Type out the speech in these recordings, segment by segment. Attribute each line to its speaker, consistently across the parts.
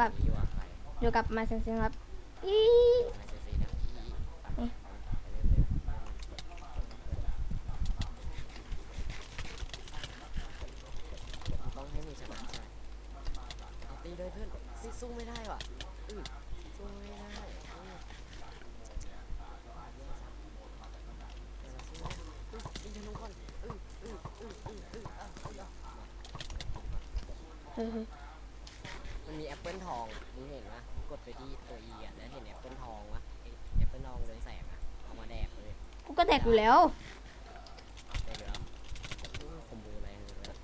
Speaker 1: กับ
Speaker 2: อยู่อะใคร
Speaker 1: อยู่กับมาเซนซิงครับอี
Speaker 2: ต้องให้มีชนะใช่เอาตีเลยเพื่อนซิสู้ไม่ได้ว่ะสู้ไม่ได้ยิงธนูก่อนอืออืออืออืออือเออ ปเปิลทองอะมึงเห็นปะกดไปที่ตัว E อะแล้วเห็นแอปเปิลทองวะไอ้แอปเปิลทองเรืองแสงอะเอามาแดกเลย
Speaker 1: กูก็แดกอยู่แล้ว
Speaker 2: ได้เดี๋ยวอู้คอมโบอะไรเลยนะ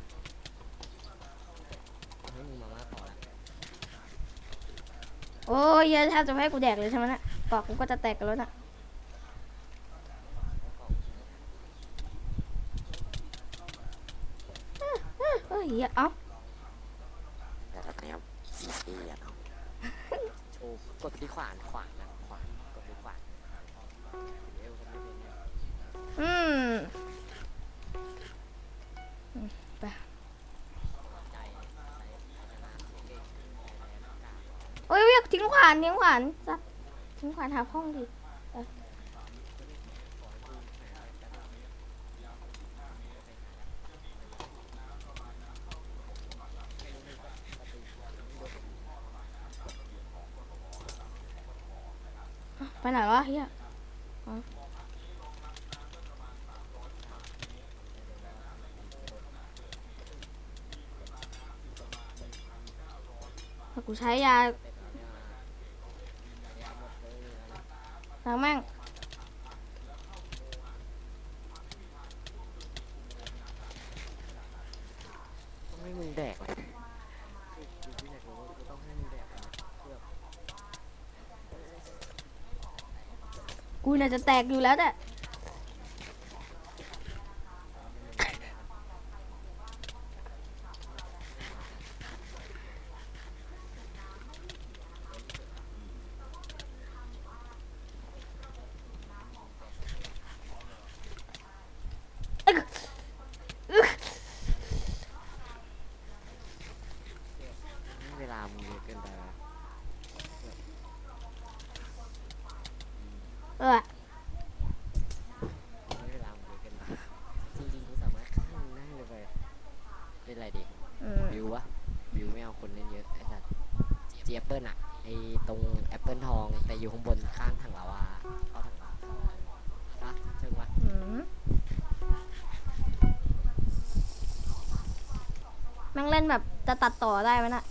Speaker 2: ให้มึงมาม่าต่อละ
Speaker 1: โอ้ยเหี้ยแทบจะไม่ให้กูแดกเลยใช่ไหมนะปากกูก็จะแตกกันแล้วน่ะ
Speaker 2: แล้วก็
Speaker 1: เฮ้ยเหี้ยเอ้า
Speaker 2: แต่ละแนว ซีซีอะเอาโชว์กดที่ขวานขวานนะขวานกดที่ขวานเอวก็ไม่เป็นเนี่ย
Speaker 1: อืมอืมไป
Speaker 2: ใจใส่ชนะเก่งใจนะ
Speaker 1: โอ้ยอยากทิ้งขวานทิ้งขวานจับทิ้งขวานหาห้องดิเออ ไปไหนวะเฮียกูใช้ยา
Speaker 2: เสร็จแล้วเนี่ยเดี๋ยวหมดเลยนะ
Speaker 1: ทางแม่ง
Speaker 2: ต้องให้มึงแดกเลยคือคือที่อยากรู้ว่ากูต้องให้มึงแดกนะเพื่อ
Speaker 1: กู น่าจะแตกอยู่แล้วแต่
Speaker 2: เวลามึงเยอะเกินไปวะ
Speaker 1: เออ
Speaker 2: ไม่เวลามึงเยอะเกินไปจริงๆกูสามารถข้ามได้เลยไปเล่นอะไร ดี
Speaker 1: อืม
Speaker 2: วิววะวิวไม่เอาคนเล่นเยอะไอ้สัตว์เจียเปิลอะไอ้ตรงแอปเปิลทองแต่อยู่ข้างบนข้างถังลาวาเข้าถังลาวาปะเชิงวะ
Speaker 1: อืมแม่งเล่นแบบจะตัดต่อได้ไหมน่ะ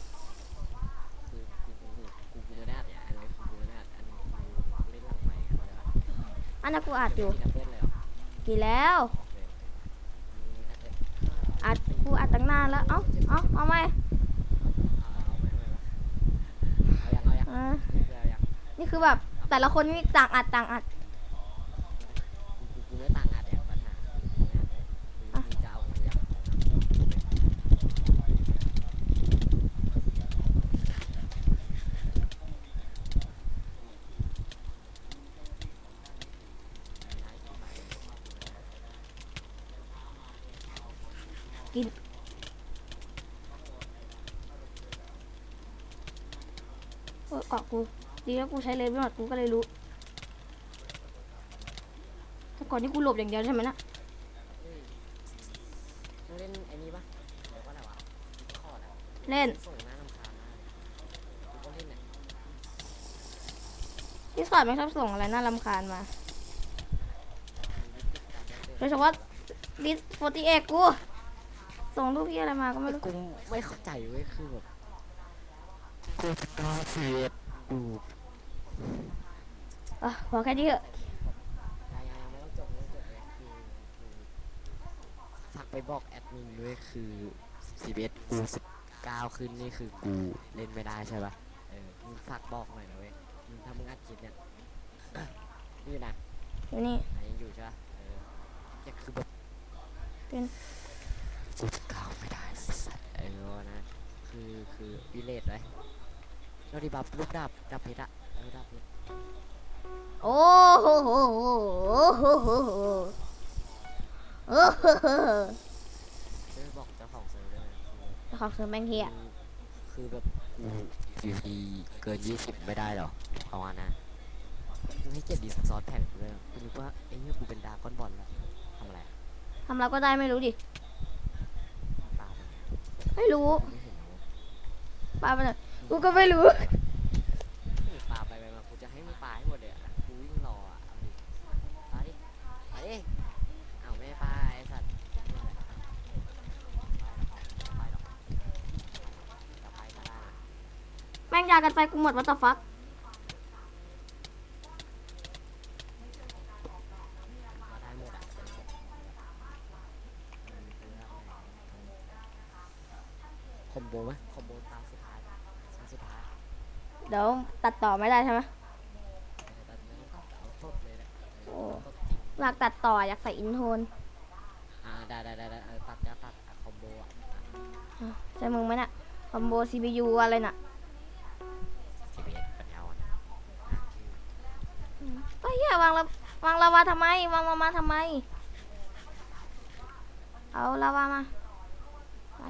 Speaker 2: คือกูกูกูกูไม่ได้อัดเนี่ยอันนี้คือกูไม่ได้อัดอันนี้กูเล่นหลังไมค์เขาเลย
Speaker 1: อันนั้นกูอัดอยู่
Speaker 2: แอปเปิลเลยเหรอ
Speaker 1: กี่แล้ว
Speaker 2: โอเคมีอัดเลย
Speaker 1: อัด กูอัดตั้งนานแล้ว เอ้าเอ้าเอาไหม
Speaker 2: เอาเอาไหมเอาไหมเอายังเอายัง
Speaker 1: อ่า
Speaker 2: เอายัง
Speaker 1: นี่คือแบบแต่ละคนนี่ต่างอัดต่างอัด
Speaker 2: กูกูไม่ต่างอัดเนี่ยปัญหากูกูจะเอากูยัง
Speaker 1: เออเกาะกู ดีแล้วกูใช้เลนส์ไม่หมดกูก็เลยรู้แต่ก่อนนี่กูหลบอย่างเดียวใช่ไหมนะ
Speaker 2: เฮ้ยมึงเล่นไอ้นี่ปะเดี๋ยวก็อะไรวะดิสคอร์ดอะ
Speaker 1: เล่น
Speaker 2: ส่งหน้ารำคาญมากกูก็เล่นเนี่ย
Speaker 1: ที่สอดไม่ชอบส่งอะไรน่ารำคาญมาโดยเฉพาะดิสโฟตีเอกกู ส่งรูปพี่อะไรมาก็ไม่
Speaker 2: แต่
Speaker 1: รู้
Speaker 2: กูไม่เข้าใจเว้ยคือแบบกูตาเสียดกู
Speaker 1: อะพอแค่นี้เถอะ
Speaker 2: ยังยังไม่ต้องจบไม่ต้องจบเลยคือคือฝากไปบอกแอดมินด้วยคือ11กู19ขึ้นนี่คือกูเล่นไม่ได้ใช่ปะเออมึงฝากบอกหน่อยนะเว้ยมึงถ้ามึงอัดคลิปเนี่ยนี่นะ
Speaker 1: อยู่นี่
Speaker 2: อันนี้อยู่ใช่ปะเออเนี่ยคือแบบ
Speaker 1: เป็น
Speaker 2: กูจะก้าวไม่ได้ สัสเออนะ คือคือวิเลตไว้เราดีบับลูกดับดับเพชรอะเออดับเนี่ย
Speaker 1: โอ้โหโหโหโหโหโหโอ้โห
Speaker 2: เออบอกเจ้าของเซิร์ฟด้วยนะ
Speaker 1: ของเสือแมงเฮีย
Speaker 2: คือคือแบบกู PVP เกิน20ไม่ได้หรอเพราะว่านะมึงให้เกียรติดีซอสแผ่นกูเลยกูนึกว่าไอ้เหี้ยกูเป็นดราก้อนบอลแล้วทำอะไรอะ
Speaker 1: ทำเราก็ได้ไม่รู้ดิ ไม่รู้
Speaker 2: ไม่เห็นนะเว้ย
Speaker 1: ปาไปเลยกูก็ไม่รู้
Speaker 2: มึงปาไปไปมากูจะให้มึงปาให้หมดเลยอะกูวิ่งรออะเอาดิปาดิปาดิอ้าวไม่ปาไอ้สัตว์ไม่หรอกจะไปก็ได้นะ
Speaker 1: แม่งยากันไฟกูหมดวัตฟัก
Speaker 2: มาได้หมดอะ คอมโบไหมคอมโบตามสุดท้ายตามสุดท้าย
Speaker 1: เดี๋ยวตัดต่อไม่ได้ใช่ไหม
Speaker 2: แต่ไม่ต้องตัดเอาสดเลยนะ
Speaker 1: โอ้
Speaker 2: สดจริง
Speaker 1: อยากตัดต่ออยากใส่อินโทน
Speaker 2: อ่าได้ได้ได้ได้เออตัดจะตัดอะคอมโบอะ
Speaker 1: ใช่มึงไหมน่ะคอมโบ CPU อะไรน่ะ
Speaker 2: สิบเอ็ดปัญญาอ่อนอ่านชื่อ
Speaker 1: ก็เหี้ยวางละวางลาวาทำไม วางลาวาทำไม เอาลาวามาไป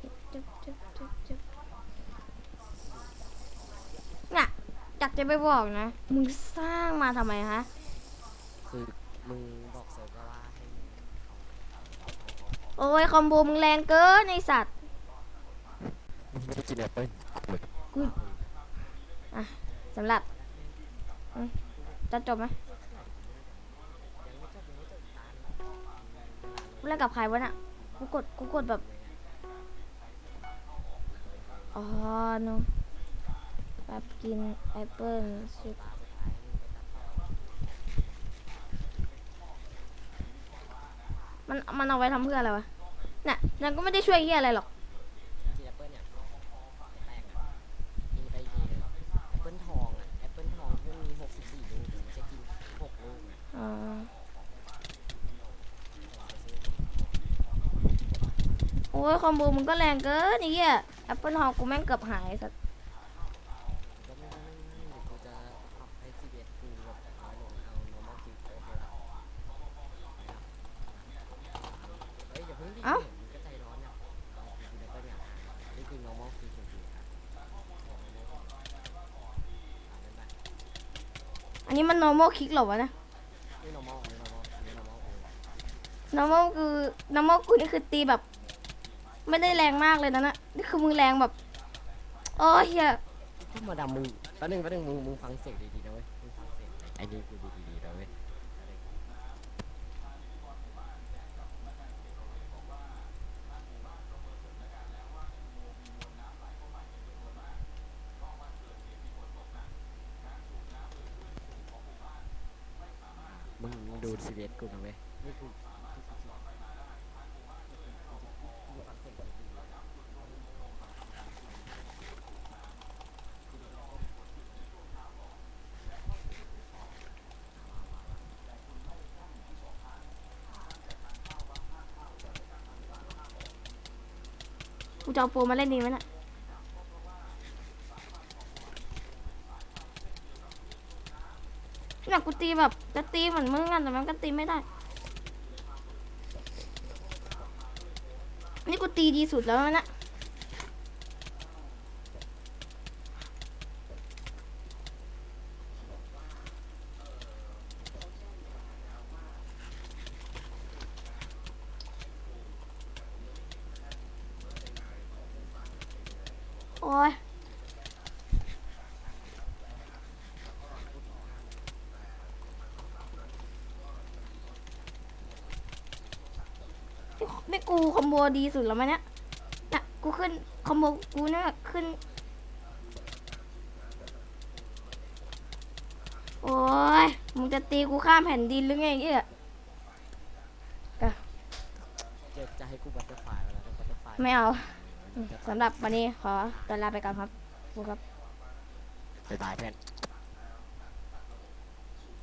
Speaker 1: จุ๊บจุ๊บจุ๊บจุ๊บเนี่ย อยากจะไปบอกนะ มึงสร้างมาทำไมฮะ
Speaker 2: คือมึงบอกเซิร์ฟว่าให้มึง
Speaker 1: โอ้ยคอมโบมึงแรงเกินไอสัตว์
Speaker 2: มึงไม่ได้กินแอปเปิ้ล
Speaker 1: กูสำหรับอืมจะจบไหมเล่นกับใครวะน่ะกูกดกูกดแบบ อ๋อโน แบบกินแอปเปิ้ลสุดมันมันเอาไว้ทำเพื่ออะไรวะน่ะนั่นก็ไม่ได้ช่วยเฮียอะไรหรอก
Speaker 2: กินแอปเปิ้ลเนี่ยแตกอะกินไปทีนึงแอปเปิ้ลทองอะแอปเปิ้ลทองที่มันมีหกสิบสี่ลูกอะไม่ใช่กินหกลูกอะ
Speaker 1: อ๋อโอ้ยคอมโบมึงก็แรงเกินไอ้เหี้ยแอปเปิลทองกูแม่งเกือบหายสัตว์
Speaker 2: ก็ไม่ไม่ไม่ไม่เดี๋ยวกูจะปรับให้ซีเบสกูแบบน้อยลงเอา normal kill โอเคละเฮ้ยอย่าเพิ่งดิเห็นมึงก็ใจร้อนเนี่ยเอากินแอปเปิ้ลเนี่ยนี่คือ normal kill จริงๆครับเอาไม่ได้เอาไม่ได้
Speaker 1: อั นี้มัน normal kick หรอวะนะ
Speaker 2: normal นี่ normal นี่ normal เออ
Speaker 1: normal คือ normal กูนี่คือตีแบบ ไม่ได้แรงมากเลยนะนะนี่คือมึงแรงแบบโอ้ยเฮีย
Speaker 2: ธรรมดามึงแป๊บนึงแป๊บนึงมึงมึงฟังเสียงดีๆนะเว้ยมึงฟังเสียงไอ้นี่กูดีๆนะเว้ยมึงมึง ดูซีเรียสกูนะเว้ย
Speaker 1: กูจะเอาโปรมาเล่นดีไหมน่ะ เนี่ยกูตีแบบจะตีเหมือนมึงอะแต่มันก็ตีไม่ได้ นี่กูตีดีสุดแล้วนะโอ้ย นี่นี่ กูคอมโบดีสุดแล้วไหมเนี่ยน่ะกูขึ้นคอมโบกูเนี่ยขึ้น โอ้ยมึงจะตีกูข้ามแผ่นดินหรือไงเนี่ย
Speaker 2: จะจะให้กูบัตเตอร์ไฟล์เวลาได้บัตเตอร์ไฟล์
Speaker 1: ไม่เอา
Speaker 2: จะ
Speaker 1: สำหรับวันนี้ขอตัวลาไปก่อนครับขอบคุณครับ
Speaker 2: บ๊ายบายเพื่อน